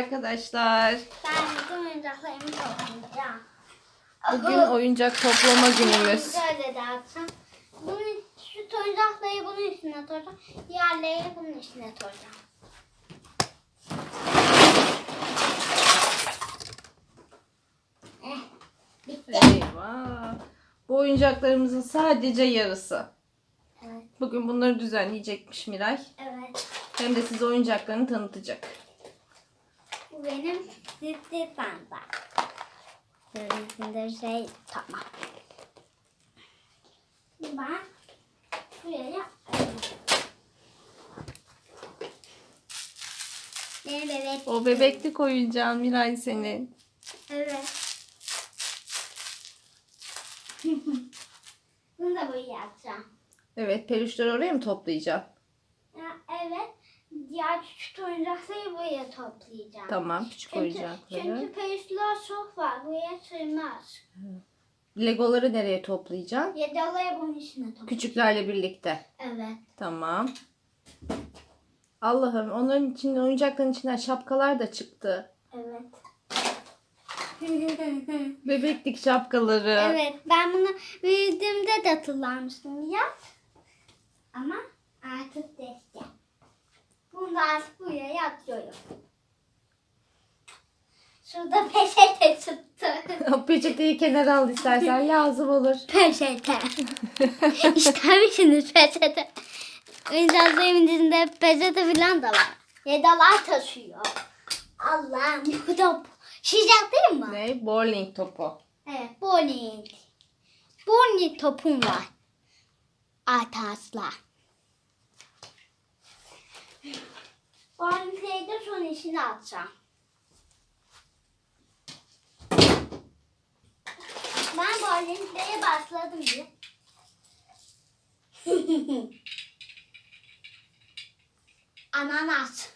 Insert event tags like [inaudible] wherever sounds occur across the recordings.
arkadaşlar. Ben bugün oyuncaklarımı toplayacağım. Bugün oyuncak toplama günümüz. Böyle dağıtacağım. Bunu, şu oyuncakları bunun üstüne koyacağım. Diğerleri bunun üstüne koyacağım. Eh. Eyvah. Bu oyuncaklarımızın sadece yarısı. Evet, Bugün bunları düzenleyecekmiş Miray. evet. Hem de size oyuncaklarını tanıtacak. Bu benim zıttı panda. Üzerinde şey tamam. Ben buraya Benim bebek. O bebeklik oyuncağın Miray senin. Evet. [laughs] Bunu da böyle yapacağım. Evet peluşları oraya mı toplayacaksın? Ya, evet. Diğer küçük oyuncakları buraya toplayacağım. Tamam küçük Çünkü, oyuncakları. çünkü peluşlar çok var. Buraya sığmaz. Legoları nereye toplayacaksın? Yedalayı bunun içine toplayacağım. Küçüklerle birlikte. Evet. Tamam. Allah'ım onların içinde oyuncakların içinden şapkalar da çıktı. Evet. [laughs] Bebeklik şapkaları. evet. Ben bunu büyüdüğümde de hatırlamıştım ya. Ama artık değişti. Artık buraya atıyorum. Şurada peçete çıktı. [laughs] O peçeteyi kenara al istersen lazım olur. [laughs] peçete. [laughs] İster misiniz peçete? Oyuncaklarımın içinde peçete falan da var. Yedalar taşıyor. Allah'ım bu da şişecek değil mi? Ne? Bowling topu. Evet, bowling. Bowling topum var. Arkadaşlar. Bowlingleri de şunun içine atacağım. Ben bowlinglere başladım bir. [laughs] Ananas.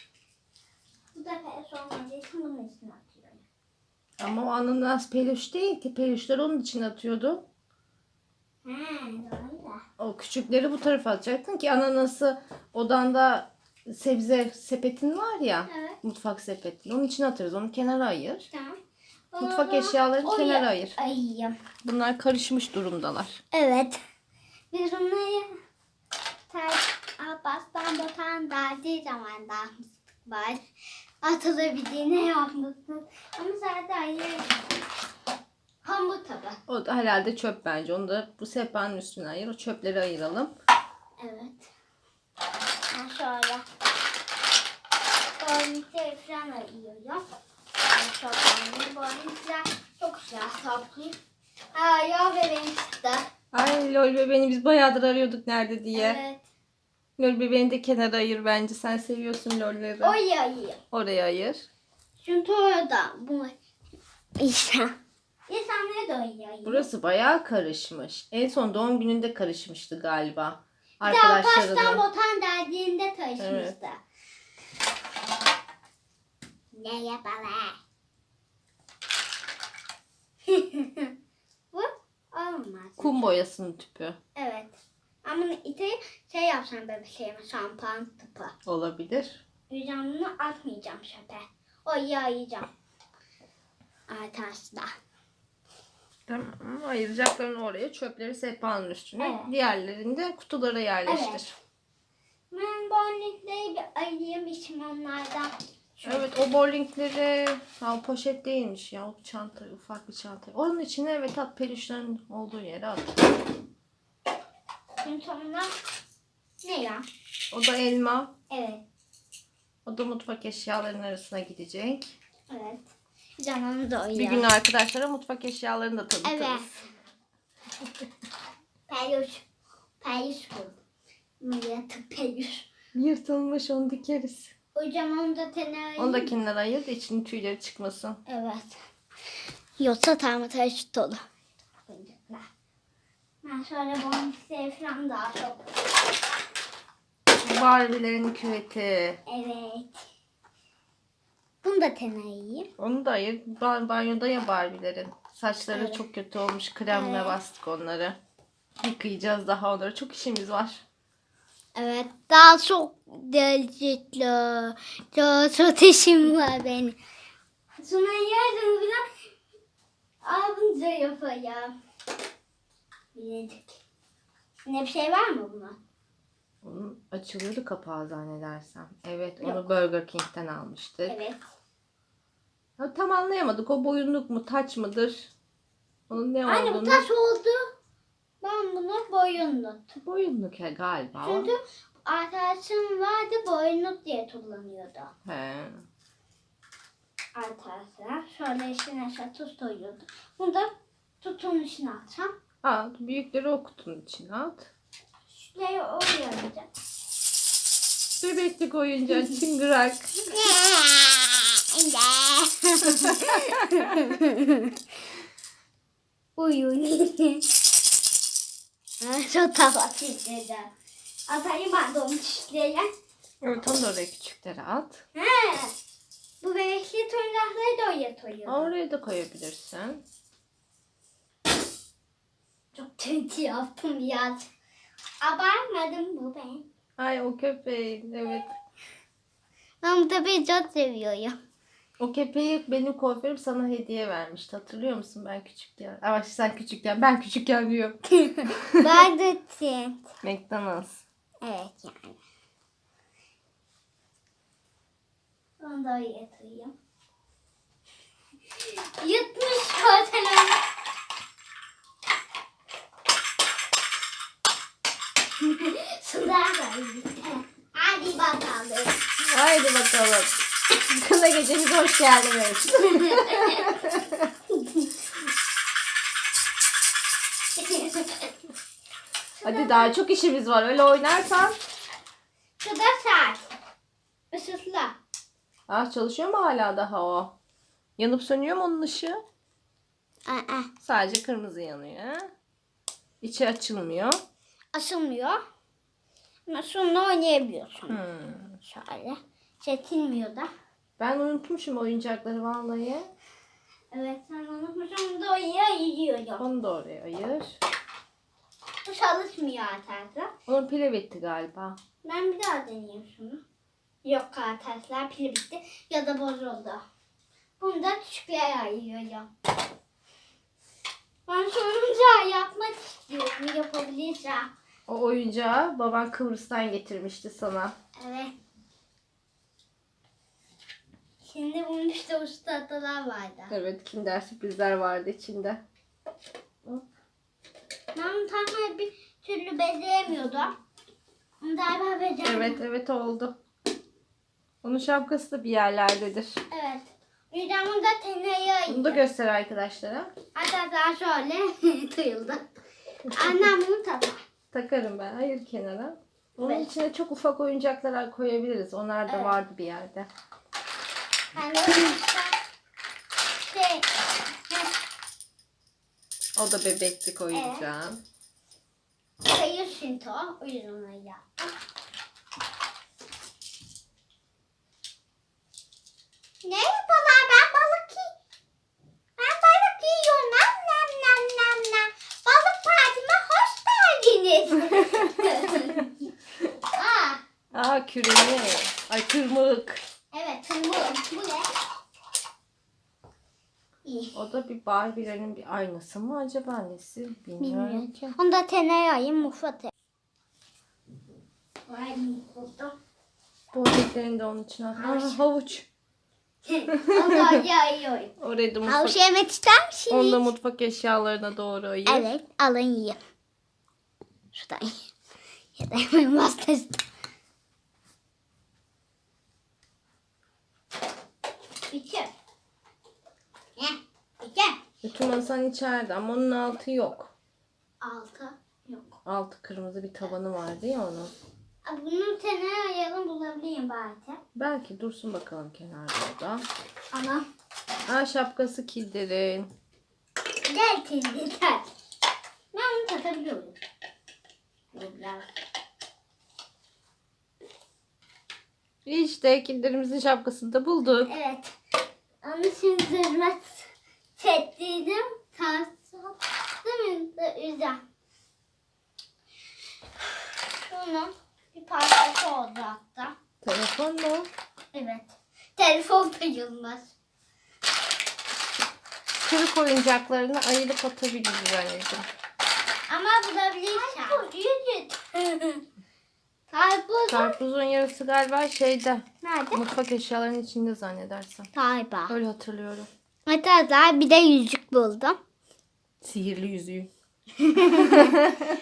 Bu da pes olmadığı için bunun içine atıyorum. Ama o ananas peluş değil ki. Peluşları onun için atıyordu. He, doğru. O küçükleri bu tarafa atacaktın ki ananası odanda sebze sepetin var ya. Evet. Mutfak sepetin. Onun için atarız. Onu kenara ayır. Tamam. Mutfak Onu eşyalarını oraya kenara ayır. Ayırayım. Bunlar karışmış durumdalar. Evet. Biz onları ter Abbas'tan botan derdiği zaman var. Atılabildiğine yapmıştık. Ama zaten ayırıyoruz. Hamur tabi. O da herhalde çöp bence. Onu da bu sehpanın üstüne ayır. O çöpleri ayıralım. Evet. Ben şöyle. Boynukları falan ayırıyorum. Ben çok beğendim. Boynuklar çok güzel saplı. Ha ya bebeğim çıktı. Ay lol bebeğini biz bayağıdır arıyorduk nerede diye. Evet. Lol bebeğini de kenara ayır bence. Sen seviyorsun lolleri. Oraya ayırayım. Oraya ayır. Çünkü orada bu işte. İnsanlara da ayırayım. Burası bayağı karışmış. En son doğum gününde karışmıştı galiba. Bir Alparslan Arkadaşlarının. Botan derdiğinde taşımıştı. Ne yapalım? [laughs] bu olmaz. Kum boyasının tüpü Evet. Ama ite şey yapsam bebeğime şampuan tıpı. olabilir. Bunu atmayacağım çöpe. O yayacağım. Arkadaşlar. Tamam. Ayıracaklarını oraya, çöpleri sehpanın üstüne. Evet. Diğerlerini de kutulara yerleştir. Evet. Ben bonlikleri bir ayırayım içim onlardan. Evet o bowlingleri ha, o poşet değilmiş ya o çanta ufak bir çanta. Onun içine evet at peluşların olduğu yere at. Onlar ne ya? O da elma. Evet. O da mutfak eşyalarının arasına gidecek. Evet. Canım da Bir gün arkadaşlara mutfak eşyalarını da tanıtırız. Evet. [laughs] Peluş. Peluş bu. Milleti peluş. Yırtılmış onu dikeriz. Hocam onu da tenayı. Onu da kenara ayır da içinin tüyleri çıkmasın. Evet. Yoksa tarmata eşit olur. Ben şöyle bonkisi falan daha çok. Barbie'lerin küveti. Evet. Bunu da tenayı. Onu da ayır. Ba- Banyoda ya Barbie'lerin. Saçları Evet. çok kötü olmuş. Kremle Evet. bastık onları. Yıkayacağız daha onları. Çok işimiz var. Evet daha çok lezzetli. Daha çok işim var benim. Sonra yarın biraz abimce yapacağım. Bilecek. Ne bir şey var mı buna? Onun açılıyordu kapağı zannedersem. Evet onu Yok. Burger King'den almıştık. Evet. Tam anlayamadık. O boyunluk mu taç mıdır? Onun ne Anne bu olduğunu. taş oldu. Ben bunu boyunluk. Boyunluk he, galiba. o. Çünkü arkadaşım vardı boyunluk diye kullanıyordu. He. Arkadaşlar şöyle içine aşağı tuz koyuyordu. Bunu da tutun içine atacağım. At. Büyükleri o kutunun içine at. Şuraya oraya atacağım. Bebeklik oyuncağı çıngırak. Uyuyor. Çok tava çizeceğim. Atayım ben de onu çizeceğim. Evet onu da oraya küçükleri at. He. Bu bebekli toyunakları da oraya koyuyorum. Oraya da koyabilirsin. Çok kötü yaptım ya. Abartmadım bu ben. Ay o köpeğin evet. Ben bu köpeği çok seviyorum. O köpeği benim kuaförüm sana hediye vermişti. Hatırlıyor musun ben küçükken? Ama sen küçükken ben küçükken diyorum. [laughs] de tint. McDonald's. Evet yani. Onu da oraya koyayım. Yutmuş. Sular de. Hadi bakalım. Haydi bakalım. Kına gecemize hoş geldiniz. Hadi daha çok işimiz var. Öyle oynarsan. Şu da saat. Isıtla. Ah çalışıyor mu hala daha o? Yanıp sönüyor mu onun ışığı? Aa, Sadece kırmızı yanıyor. İçi açılmıyor. Açılmıyor. Ama şununla oynayabiliyorsun. Hmm. Şöyle. Çekilmiyor da. Ben unutmuşum oyuncakları vallahi. Evet sen unutmuşum da oraya yiyorum. Onu da oraya ayır. Bu çalışmıyor arkadaşlar. Onun pili bitti galiba. Ben bir daha deneyeyim şunu. Yok arkadaşlar pili bitti ya da bozuldu. Bunu da küçüklere ayırıyorum. Ben oyuncağı yapmak istiyorum yapabilirsem. O oyuncağı baban Kıbrıs'tan getirmişti sana. Evet. Şimdi bunun işte ustalar vardı. Evet kinder sürprizler vardı içinde. Ben tam bir türlü beceremiyordum. Onu galiba becerdim. Evet evet oldu. Onun şapkası da bir yerlerdedir. Evet. Yüzden bunu da teneye Bunu da göster arkadaşlara. Arkadaşlar [laughs] şöyle duyuldu. Annem bunu tatar. Takarım ben. Hayır kenara. Onun Evet. içine çok ufak oyuncaklar koyabiliriz. Onlar da Evet. vardı bir yerde. Yani [clears throat] şey, O da bebeklik oyuncağı. sayı şinto. O yüzden onu yaptım. Ne yapıyorlar? Ben balık yi- Ben balık yiyorum. Nam nam nam nam nam. Balık partime hoş geldiniz. Aa, Aa küreni. Ay kırmık. evet tırmığım. Bu ne? İyi. O da bir Barbie'lerin bir aynası mı acaba nesi? Bilmiyorum Bilmiyorum. Onu da buldum. Bu ördeklerini de onun içine at. Aa, havuç. [laughs] Onu da da Havuç mutfak, yemek ister onu da misiniz? mutfak eşyalarına doğru ayır. Evet alın yiyin. Şuradan yiyin. Ya da hemen. Bütün masan içeride ama onun altı yok. Altı yok. Altı kırmızı bir tabanı vardı ya onun. Bunu teneye ayalım bulabilirim belki. Belki dursun bakalım kenarda o da. Ana. Aa şapkası kilderin. Gel teyze gel. Ben onu takabiliyorum. Biraz. İşte kilderimizin şapkasını da bulduk. Evet. Onu şimdi ben Tarttım. Değil mi? Güzel. Şunu Bir parçası oldu hatta. Telefon mu? Evet. Telefon sayılmaz. Kırık oyuncaklarını ayırıp atabiliriz anneciğim. Ama bulabilirsen. Karpuz yüzük. [laughs] Karpuz. Karpuzun yarısı galiba şeyde. Nerede? Mutfak eşyalarının içinde zannedersem. Galiba. Öyle hatırlıyorum. Arkadaşlar bir de yüzük buldum. Sihirli yüzüğü. [laughs]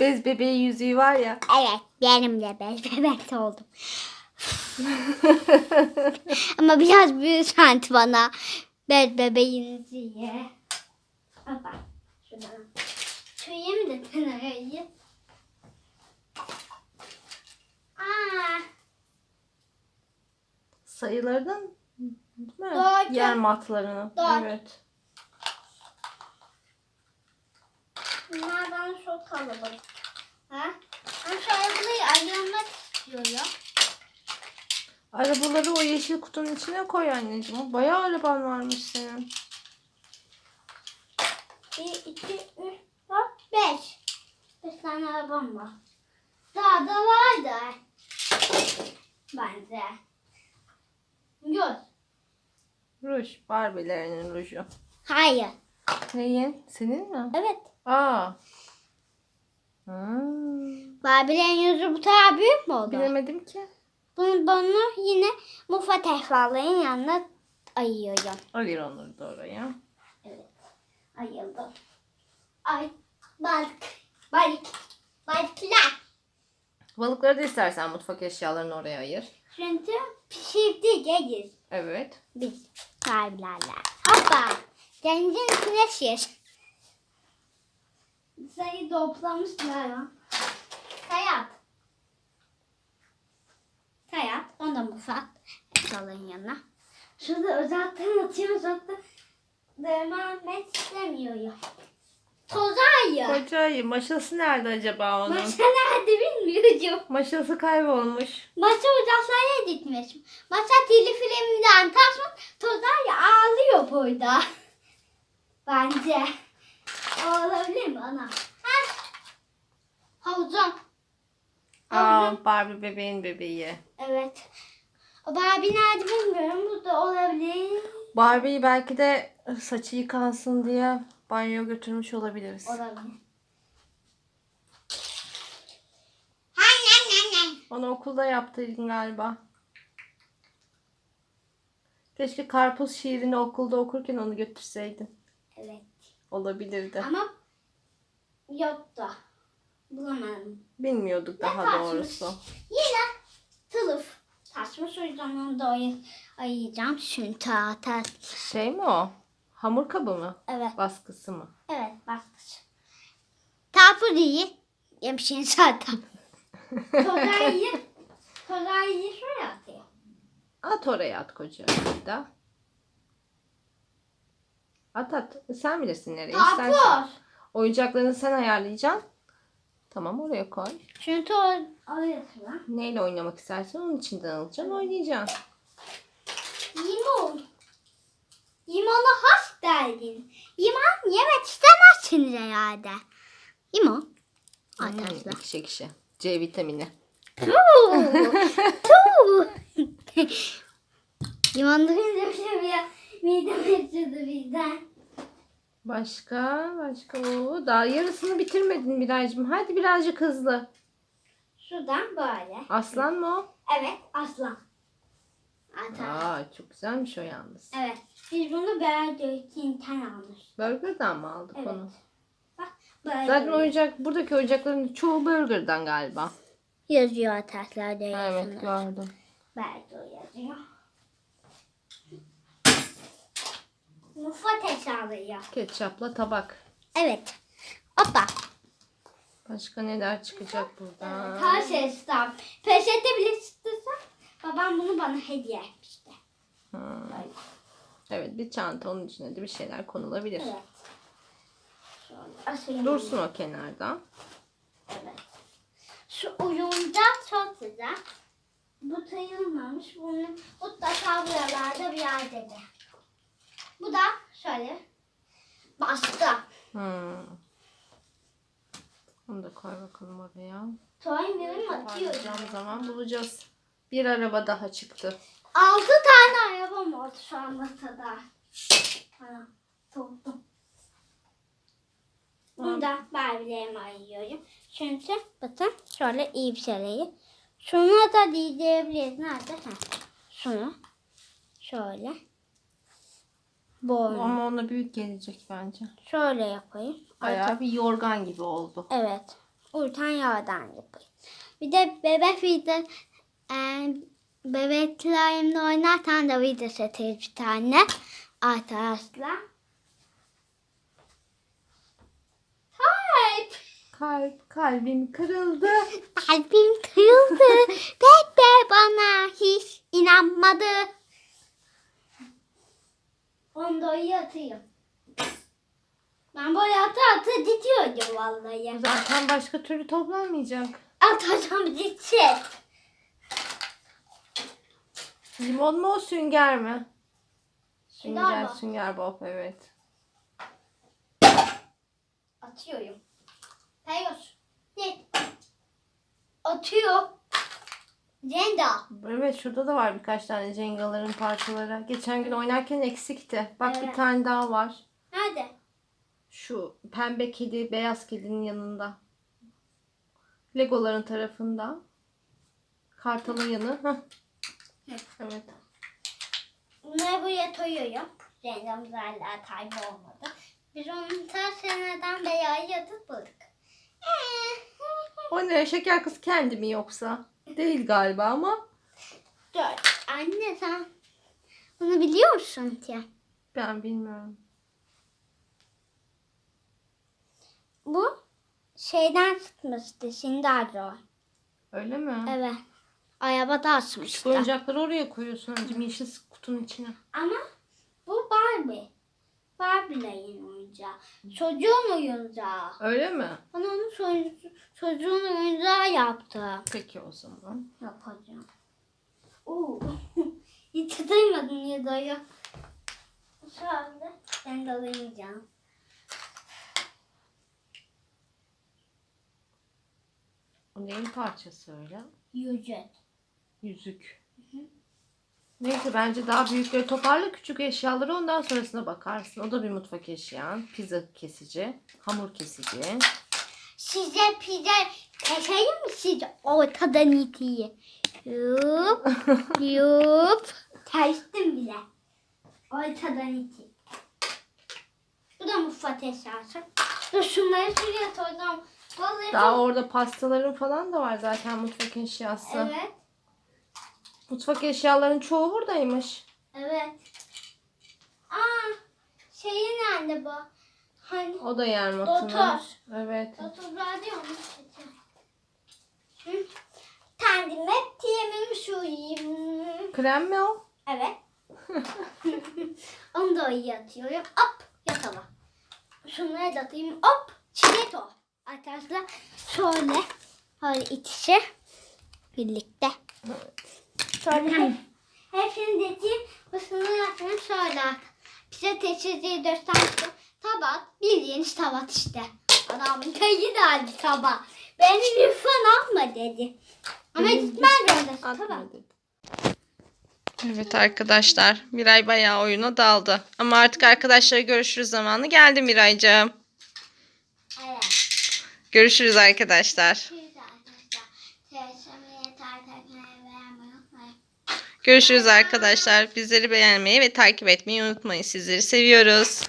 Bez bebeği yüzüğü var ya. Evet benim de bez bebek oldum. [laughs] Ama biraz büyük sanki bana. Bez bebeğinizi ye. Hoppa. Şuradan. Şuraya mı da değil mi? Doğru. Yer matlarını. Doğru. Evet. bunlar bana çok kalabalık. Ha? Ben şu arabayı ayırmak istiyorum. Arabaları o yeşil kutunun içine koy anneciğim. Bayağı araban varmış senin. Bir, iki, üç, dört, beş. Beş tane arabam var. Daha da vardı. Bence. Ruj. Barbie'lerinin ruju. Hayır. Neyin? Senin mi? Evet. Aa. Hmm. Barbie'lerin yüzü bu kadar büyük mü oldu? Bilemedim ki. Bunu, bunu yine mufat ehfaların yanına ayıyorum. Ayır onları da oraya. Evet. Ayıldım. Ay. Balık. Balık. Balıklar. Balıkları da istersen mutfak eşyalarını oraya ayır. Çünkü pişireceğiz. Evet. Biz sahiplerle. Hoppa. Denizin içine şiş. Sayı toplamışlar ya. Hayat. Hayat. Onu da mufat. Salın yanına. Şurada uzaktan atıyor uzaktan. Devam et istemiyor ya. Tozayı. Koca ayı. Maşası nerede acaba onun? Maşa nerede bilmiyorum. Maşası kaybolmuş. Maça uzaklara gitmiş. Maça dili filminden taşmış. Tozayı ağlıyor burada. [laughs] Bence. O Olabilir mi ana? Ha? Havuzun. Aa Barbie bebeğin bebeği. Evet. O Barbie nerede bilmiyorum. Bu da olabilir. Barbie'yi belki de saçı yıkansın diye banyoya götürmüş olabiliriz. Olabilir. Onu okulda yaptıydın galiba. Keşke karpuz şiirini okulda okurken onu götürseydin. Evet. Olabilirdi. Ama yoktu. Bulamadım. Bilmiyorduk daha taşmış? doğrusu. Yine tılıf. Taşmış o yüzden onu da ay- ayıracağım. Çünkü zaten. Şey mi o? Hamur kabı mı? Evet. Baskısı mı? Evet bakmış. Tapu değil. Yemişin zaten. [laughs] Tozayı. Tozayı şuraya atıyor. At oraya at koca ayıyı da. At at. Sen bilirsin nereye istersen. Tapu. Oyuncaklarını sen ayarlayacaksın. Tamam oraya koy. Çünkü o alıyorsun lan. Neyle oynamak istersen onun içinden alacaksın oynayacaksın. Limon. Limonu hoş geldin. Limon yemek istemezsiniz herhalde. Limon. Hmm, Arkadaşlar. ekşi ekşi. C vitamini. Tuu. Tuu. Limon [laughs] duyunca bir midem açıldı birden. Başka başka o daha yarısını bitirmedin Biraycığım. Hadi birazcık hızlı. Şuradan böyle. Aslan mı o? Evet aslan. Atar. Aa çok güzelmiş o yalnız. Evet. Biz bunu Hint'ten almıştık. Burger'dan mı aldık Evet. onu? Bak böyle. Zaten oyuncak buradaki oyuncakların çoğu Burger'dan galiba. yazıyor atarlarda Evet gördüm. Böyle yazıyor. Mufat hesabı Ketçapla tabak. Evet. Hoppa. Başka neler çıkacak buradan? Şey hesap. Peşete bile istiyorsan babam bunu bana hediye etmişti. Evet bir çanta onun içine de bir şeyler konulabilir. Evet. Şöyle. Dursun o kenarda. Evet. Şu oyuncak çok güzel. Bu sayılmamış. Bunu mutlaka buralarda bir yerde de. Bu da şöyle bastı. Hmm. Onu da koy bakalım oraya. Toymuyorum atıyorum. Toparlayacağım zaman bulacağız. Bir araba daha çıktı. Altı tane arabam oldu şu an masada. Ha, topladım. Bunda Barbie'lerimi ayırıyorum. Çünkü bakın şöyle iyi bir şeyleri. Şunu da diyebiliriz. Nerede? Ha. Şunu. Şöyle. Böyle. Ama ona büyük gelecek bence. Şöyle yapayım. Bayağı bir yorgan gibi oldu. Evet. Urtan yağdan yapayım. Bir de bebek video e, bebeklerimle oynarken de video çekeriz bir tane. Arkadaşlar. Hayır. Kalp, kalbim kırıldı. [laughs] Kalbim kırıldı. Bebe bana hiç inanmadı. Onu da yatayım. Ben böyle atı atı gidiyorum vallahi. Zaten başka türlü toplanmayacak. Atacağım gidecek. Limon mu o sünger mi? Sünger Sünger, Bob. sünger bob evet. Atıyorum. Hayır. Ne? Atıyor. Zenda. Evet şurada da var birkaç tane Cenga'ların parçaları. Geçen gün oynarken eksikti. Bak bir Evet. tane daha var. Nerede? Şu pembe kedi, beyaz kedinin yanında. Legoların tarafında. Kartalın yanı. Hah. Evet. Bunları buraya koyuyorum. Zendamız hala kaybolmadı. Biz onu ta seneden beri ayırdık. O ne? Şeker kız kendi mi yoksa? Değil galiba ama Dur. Anne sen bunu biliyor musun ki? ben bilmiyorum. Bu şeyden çıkmıştı. Şimdi o. Öyle mi? Evet. Arabada Küçük açmıştı. oyuncakları oraya koyuyorsun anneciğim yeşil kutunun içine. Ama bu Barbie. Barbie'lerin oyuncağı. Çocuğun oyuncağı. Öyle mi? Bana onu çocuğun, çocuğun oyuncağı yaptı. Peki o zaman. Yapacağım. Oo. [laughs] Hiç duymadın ya dayı. Şu anda ben de alamayacağım. O neyin parçası öyle? Yüzük. Neyse bence daha büyükleri toparla küçük eşyaları ondan sonrasına bakarsın. O da bir mutfak eşyan. Pizza kesici, hamur kesici. Size pide keseyim mi size ortadan itiyi? Yup. [laughs] Yup. Kestim bile. Ortadan iti. Bu da mutfak eşyası. Dur şunları şuraya koyacağım. Vallahi Daha orada pastaların falan da var zaten mutfak eşyası. Evet. Mutfak eşyaların çoğu buradaymış. Evet. Aa, şeyi nerede bu? Hani O da yer matını. Doktor. Evet. Oturlar diyor mu? Hı. Kendime piyemimi suyayım. Krem mi o? Evet. [laughs] Onu da iyi atıyorum. Hop yatalım. Şunları da atayım. Hop çilek o. Arkadaşlar şöyle. Şöyle ikisi birlikte. Şöyle hepsini dediğim ısını yapıyorum şöyle. Bize teçhizi göstermiştim. Tabak bildiğiniz tabak işte. Adamın kayı da aldı tabak. Beni lütfen alma dedi. Ama gitmez öyle tabak. Evet arkadaşlar. Miray bayağı oyuna daldı. Ama artık arkadaşlara görüşürüz zamanı geldi Miraycığım. Evet. Görüşürüz arkadaşlar. Görüşürüz arkadaşlar. Sevişmeyi, takip etmeyi, beğenmeyi unutmayın. Görüşürüz arkadaşlar. Bizleri beğenmeyi ve takip etmeyi unutmayın. Sizleri seviyoruz.